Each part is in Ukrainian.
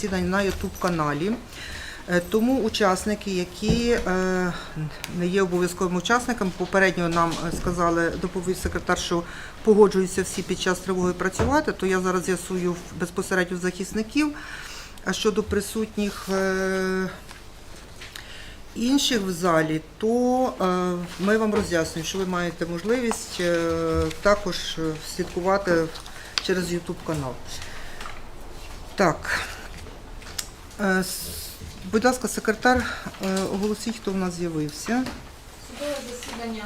засідань на YouTube каналі. Е, Тому учасники, які е, не є обов'язковими учасниками, попередньо нам е, сказали доповість секретар, що погоджуються всі під час тривоги працювати, то я зараз з'ясую безпосередньо захисників. А щодо присутніх інших в залі, то ми вам роз'яснюємо, що ви маєте можливість також слідкувати через YouTube канал. Так. Е, Будь ласка, секретар, е, оголосіть, хто в нас з'явився. Судове засідання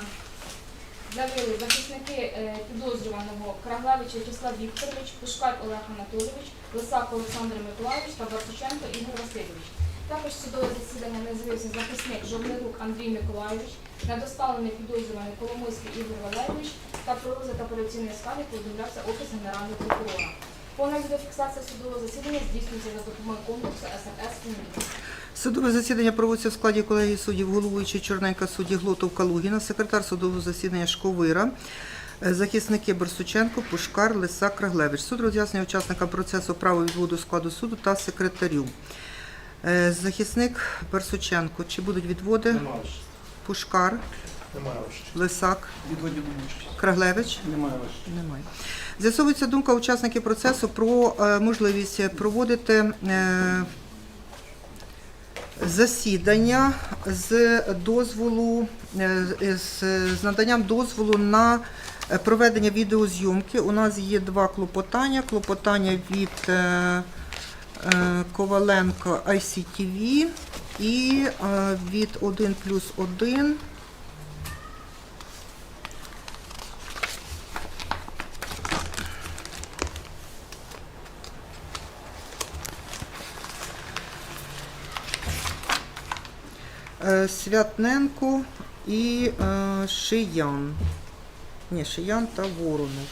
з'явили захисники е, підозрюваного Краглевич Вячеслав Вікторович, Пушкар Олег Анатолійович, Лисак Олександр Миколайович та Барсученко Ігор Васильович. Також судове засідання не з'явився захисник Жовнирук Андрій Миколайович, недоставлений підозрюваний Коломойський Ігор Валерійович та про розгляд апеляційної скарги повідомлявся Офіс Генерального прокурора. Повна відеофіксація судового засідання здійснюється за допомогою комплексу СМС. Судове засідання проводиться в складі колегії суддів, головуючий Чорненька судді Глотов Калугіна, секретар судового засідання Шковира, е, захисники Барсученко, Пушкар, Лисак, Краглевич. Суд роз'яснює учасникам процесу право відводу складу суду та секретарю. Е, Захисник Барсученко, чи будуть відводи? Пушкар, Немає ще. Лисак, Відводів немає. Краглевич? Немає ще. Немає. З'ясовується думка учасників процесу про е, можливість проводити е, засідання з дозволу е, з, наданням дозволу на проведення відеозйомки. У нас є два клопотання. Клопотання від е, е, Коваленко ICTV і від 1 плюс 1 Святненко і е, Шиян. Ні, Шиян та Воронов.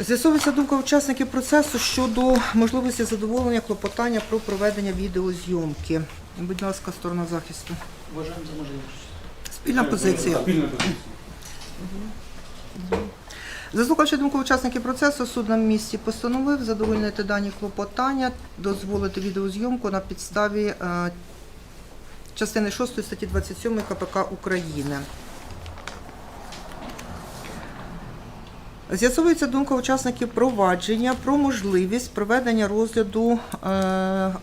З'ясовується думка учасників процесу щодо можливості задоволення клопотання про проведення відеозйомки. Будь ласка, сторона захисту. Вважаємо за можливість. Спільна позиція. Спільна позиція. Заслухавши думку учасників процесу, суд на місці постановив задовольнити дані клопотання, дозволити відеозйомку на підставі е, частини 6 статті 27 КПК України. З'ясовується думка учасників провадження про можливість проведення розгляду е,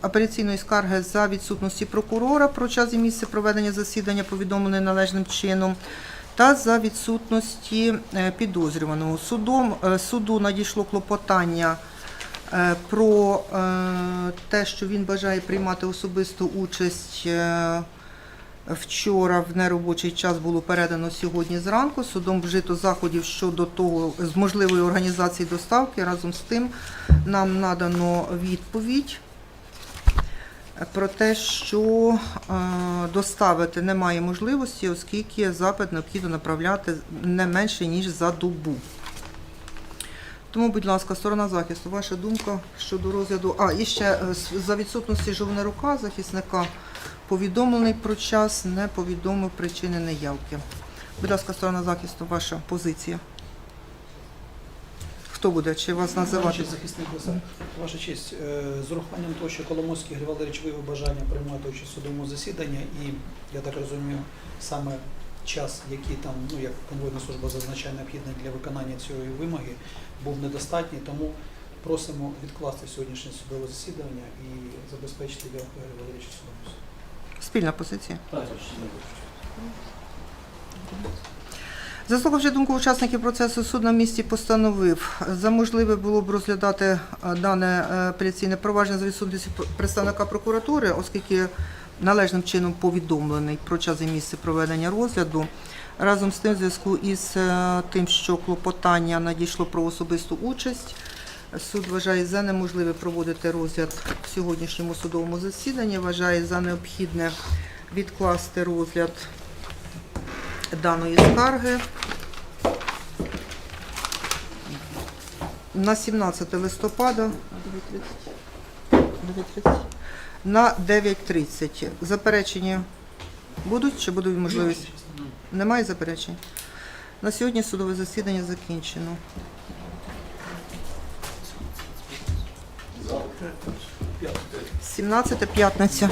апеляційної скарги за відсутності прокурора про час і місце проведення засідання, повідомлене належним чином, та за відсутності е, підозрюваного. Судом, е, суду надійшло клопотання е, про те, що він бажає приймати особисту участь. Вчора в неробочий час було передано сьогодні зранку. Судом вжито заходів щодо того з можливої організації доставки. Разом з тим нам надано відповідь про те, що е, доставити немає можливості, оскільки запит необхідно направляти не менше ніж за добу. Тому, будь ласка, сторона захисту, ваша думка щодо розгляду. А, і ще е, за відсутності жовнирука захисника повідомлений про час, не повідомив причини неявки. Будь ласка, сторона захисту, ваша позиція. Хто буде? Чи вас називати? Ваша честь, захисник. Ваша честь, е, з урахуванням того, що Коломойський Ігор Валерійович виявив бажання приймати участь у судовому засіданні, і я так розумію, саме час, який там, ну як конвойна служба зазначає, необхідний для виконання цієї вимоги, був недостатній, тому просимо відкласти сьогоднішнє судове засідання і забезпечити Ігоря Валерійовича судом. Спільна позиція. Заслухавши думку учасників процесу, суд на місці постановив, за можливе було б розглядати е, дане е, апеляційне провадження за відсутності представника прокуратури, оскільки належним чином повідомлений про час і місце проведення розгляду. Разом з тим, в зв'язку із е, тим, що клопотання надійшло про особисту участь, суд вважає за неможливе проводити розгляд в сьогоднішньому судовому засіданні, вважає за необхідне відкласти розгляд даної скарги на 17 листопада на 9.30. Заперечення будуть чи буде можливість? Немає заперечень? На сьогодні судове засідання закінчено. За. 17 п'ятниця.